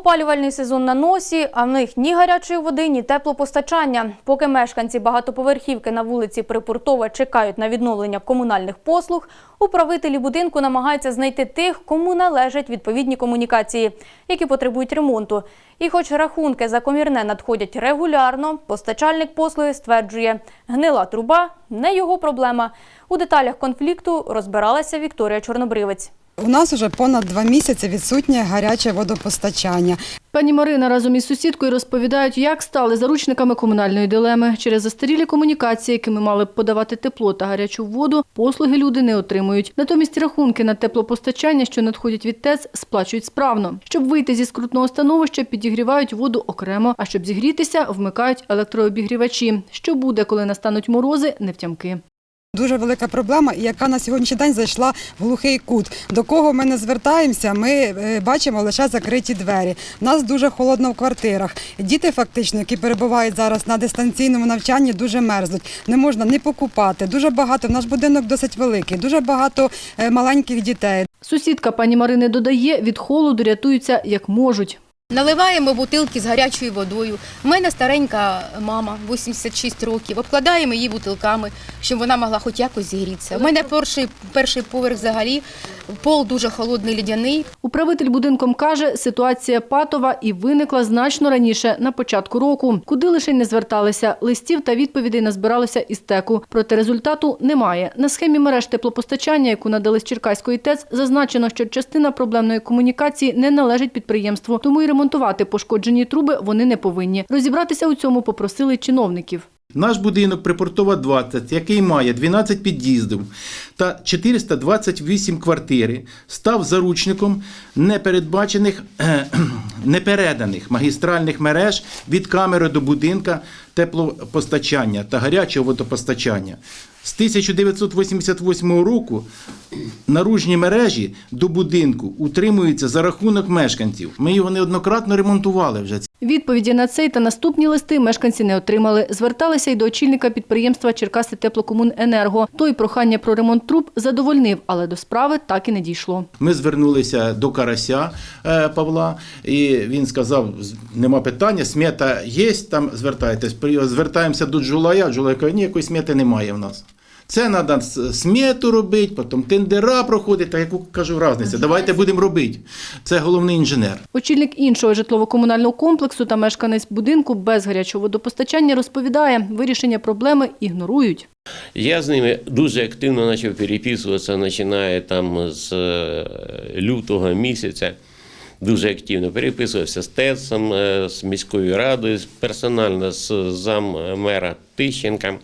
Опалювальний сезон на носі, а в них ні гарячої води, ні теплопостачання. Поки мешканці багатоповерхівки на вулиці Припортова чекають на відновлення комунальних послуг, управителі будинку намагаються знайти тих, кому належать відповідні комунікації, які потребують ремонту. І хоч рахунки за комірне надходять регулярно, постачальник послуги стверджує, гнила труба не його проблема. У деталях конфлікту розбиралася Вікторія Чорнобривець. У нас вже понад два місяці відсутнє гаряче водопостачання. Пані Марина разом із сусідкою розповідають, як стали заручниками комунальної дилеми. Через застарілі комунікації, якими мали б подавати тепло та гарячу воду, послуги люди не отримують. Натомість рахунки на теплопостачання, що надходять від ТЕЦ, сплачують справно. Щоб вийти зі скрутного становища, підігрівають воду окремо, а щоб зігрітися, вмикають електрообігрівачі. Що буде, коли настануть морози, невтямки. Дуже велика проблема, яка на сьогоднішній день зайшла в глухий кут. До кого ми не звертаємося, ми е, бачимо лише закриті двері. У нас дуже холодно в квартирах. Діти, фактично, які перебувають зараз на дистанційному навчанні, дуже мерзнуть. Не можна ні покупати. Дуже багато. Наш будинок досить великий, дуже багато е, маленьких дітей. Сусідка пані Марини додає, від холоду рятуються як можуть. Наливаємо бутилки з гарячою водою. У мене старенька мама, 86 років. Обкладаємо її бутилками, щоб вона могла хоч якось зігрітися. У мене перший, перший поверх взагалі, пол дуже холодний, лідяний. Управитель будинком каже, ситуація патова і виникла значно раніше, на початку року. Куди лише не зверталися, листів та відповідей назбиралося із теку. Проте результату немає. На схемі мереж теплопостачання, яку надали з Черкаської ТЕЦ, зазначено, що частина проблемної комунікації не належить підприємству, тому і ремонтувати пошкоджені труби вони не повинні. Розібратися у цьому попросили чиновників.Наш будинок Припортова 20, який має 12 під'їздів та 428 квартири, став заручником непередбачених, непереданих магістральних мереж від камери до будинка теплопостачання та гарячого водопостачання. З 1988 року наружні мережі до будинку утримуються за рахунок мешканців. Ми його неоднократно ремонтували вже. Відповіді на цей та наступні листи мешканці не отримали. Зверталися й до очільника підприємства Черкаси Теплокомуненерго. Той прохання про ремонт труб задовольнив, але до справи так і не дійшло. Ми звернулися до Карася е, Павла, і він сказав: нема питання, смета є, там звертайтесь. Звертаємося до Джулая. Джулай каже, ні, якої смети немає в нас. Це треба смету робити, потім тендера проходити. Та яку кажу різниця? Давайте будемо робити. Це головний інженер. Очільник іншого житлово-комунального комплексу та мешканець будинку без гарячого водопостачання розповідає, вирішення проблеми ігнорують. Я з ними дуже активно почав переписуватися, починає там з е, лютого місяця. Дуже активно переписувався з ТЕЦом, е, з міською радою, персонально з заммера Тищенком,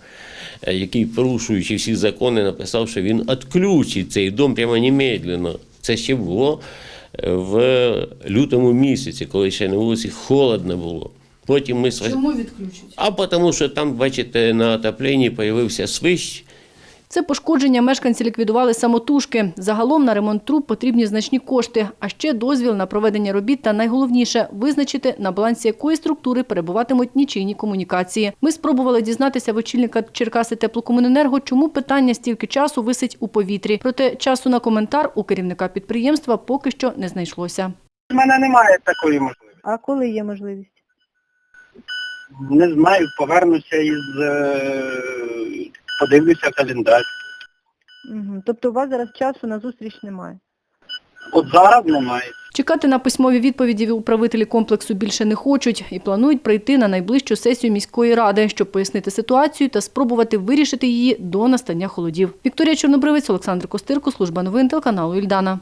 який, порушуючи всі закони, написав, що він відключить цей дом прямо немедленно. Це ще було е, в лютому місяці, коли ще на вулиці холодно було. Потім ми Чому відключить? а тому, що там, бачите, на отопленні з'явився свищ. Це пошкодження мешканці ліквідували самотужки. Загалом на ремонт труб потрібні значні кошти, а ще дозвіл на проведення робіт та найголовніше визначити, на балансі якої структури перебуватимуть нічийні комунікації. Ми спробували дізнатися в очільника Черкаси Теплокомуненерго, чому питання стільки часу висить у повітрі. Проте часу на коментар у керівника підприємства поки що не знайшлося. У мене немає такої можливості. А коли є можливість? Не знаю, повернуся із е, подивлюся календар. Угу. Тобто у вас зараз часу на зустріч немає? От зараз немає. Чекати на письмові відповіді управителі комплексу більше не хочуть і планують прийти на найближчу сесію міської ради, щоб пояснити ситуацію та спробувати вирішити її до настання холодів. Вікторія Чорнобривець, Олександр Костирко, служба новин телеканалу Ільдана.